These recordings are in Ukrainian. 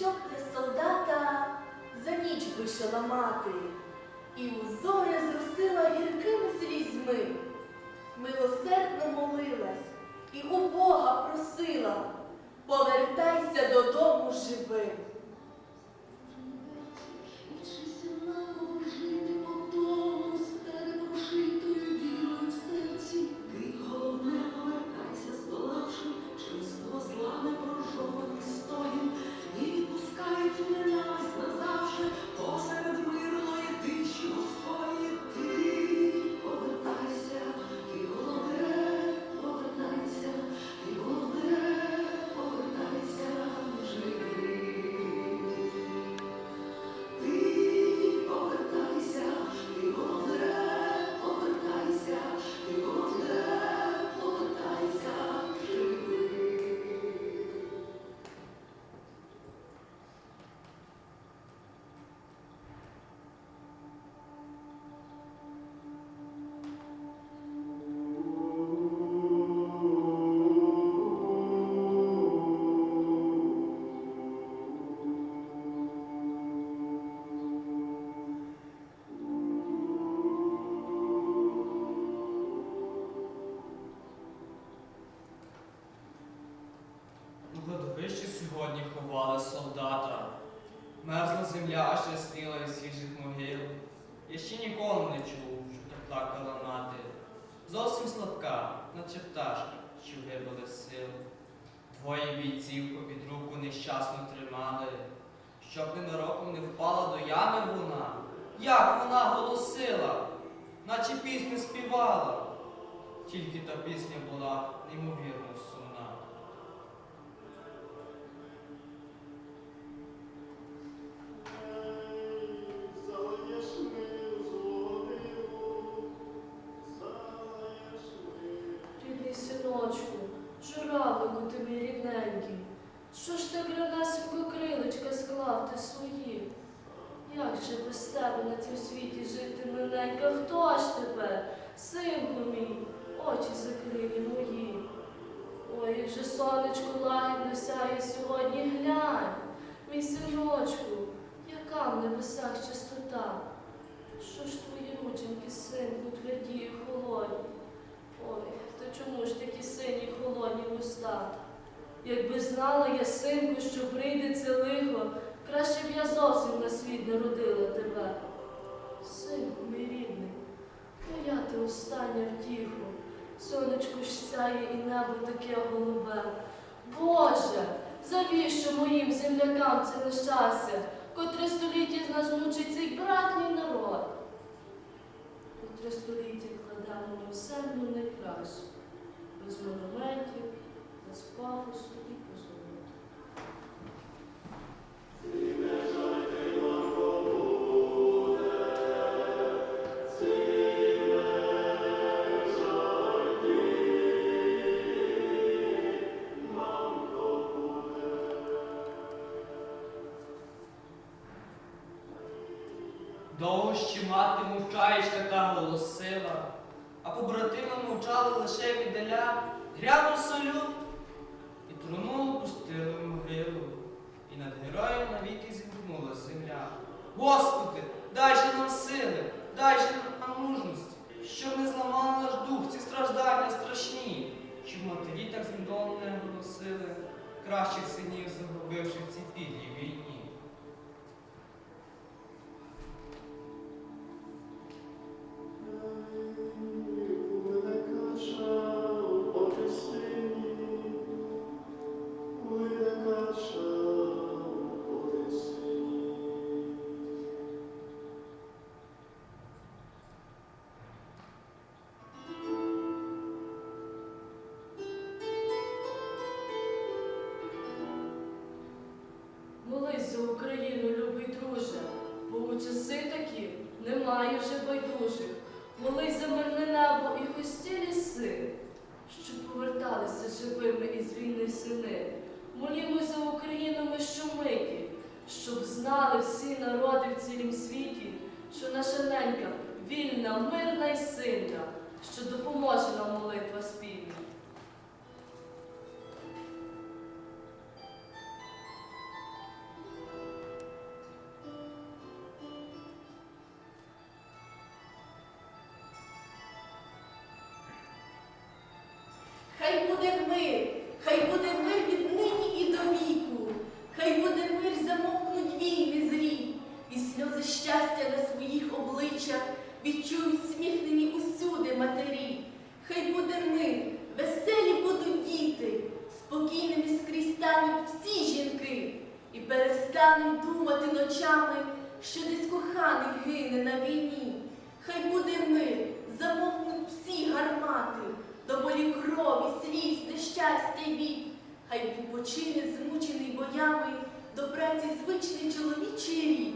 рушничок для солдата за ніч вишила мати, і узори зросила гіркими слізьми. Милосердно молилась і у Бога просила, повертайся додому живим. Солдата. Мерзла земля, аж ясніла із свіжих могил. Я ще ніколи не чув, що так плакала мати. Зовсім слабка, наче пташка, що вибили сил. Двоє бійців попід руку нещасно тримали, щоб ненароком не впала до ями вона. Як вона голосила, наче пісню співала. Тільки та пісня була неймовірно що ж так гранесенько крилечка склав ти свої? Як же без тебе на цім світі жити миленька? Хто ж тепер, синку мій, очі закриє мої? Ой, як же сонечко лагідно сяє сьогодні, глянь, мій синочку, яка в небесах чистота? Що ж твої рученьки, синку, тверді і холодні? Ой, то чому ж такі сині холодні? Якби знала я, синку, що прийде це лихо, краще б я зовсім на світ не родила тебе. Синку, мій рідний, моя ти остання втіху, сонечко ж сяє і небо таке голубе. Боже, завіщо моїм землякам це нещастя, котре століття з нас мучить цей братній народ? Котре століття кладемо ми в землю найкраще, пафосу і. Довго ще мати мовчаєчка та голосила, а побратими мовчали лише віддаля, грянув салют, і труну пустили в могилу, і над героєм навіки зімкнула земля. Господи, дай же нам сили, дай же нам мужності, щоб не зламали наш дух, ці страждання страшні, щоб матері так змідоно не голосили, кращих синів часи такі немає вже байдужих. Молись за мирне небо і густі ліси, щоб поверталися живими із війни сини. Молімось за Україну ми щомиті, щоб знали всі народи в цілім світі, що наша ненька вільна, мирна і сильна, що допоможе нам молитва спільна. Буде мир, хай буде мир від нині і до віку, хай буде мир, замовкнуть війни злі, і сльози щастя на своїх обличчях відчують сміхнені усюди матері. Хай буде мир, веселі будуть діти, спокійними скрізь стануть всі жінки, і перестануть думати ночами, що десь коханий гине на війні. Хай буде мир, замовкнуть всі гармати, до болі крові, сліз, нещастя й бід. Хай відпочине змучений боями до праці звичний чоловічий рік.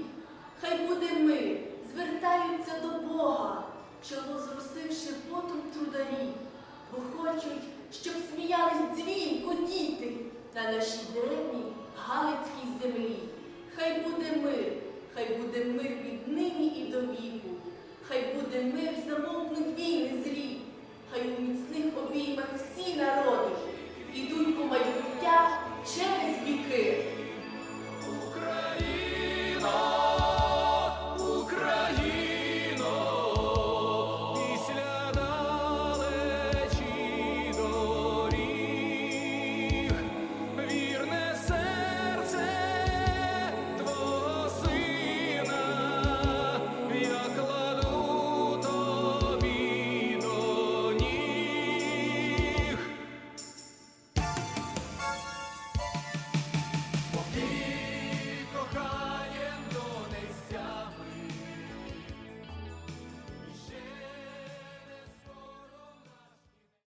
Хай буде мир, звертаються до Бога, чоло зросивши потом трударі, бо хочуть, щоб сміялись дзвінко діти на нашій древній Галицькій землі. Хай буде мир, хай буде мир від нині і до віку, хай буде мир, замовкнуть війни злі, хай у міцних обіймах всі народи ідуть по майбутньому.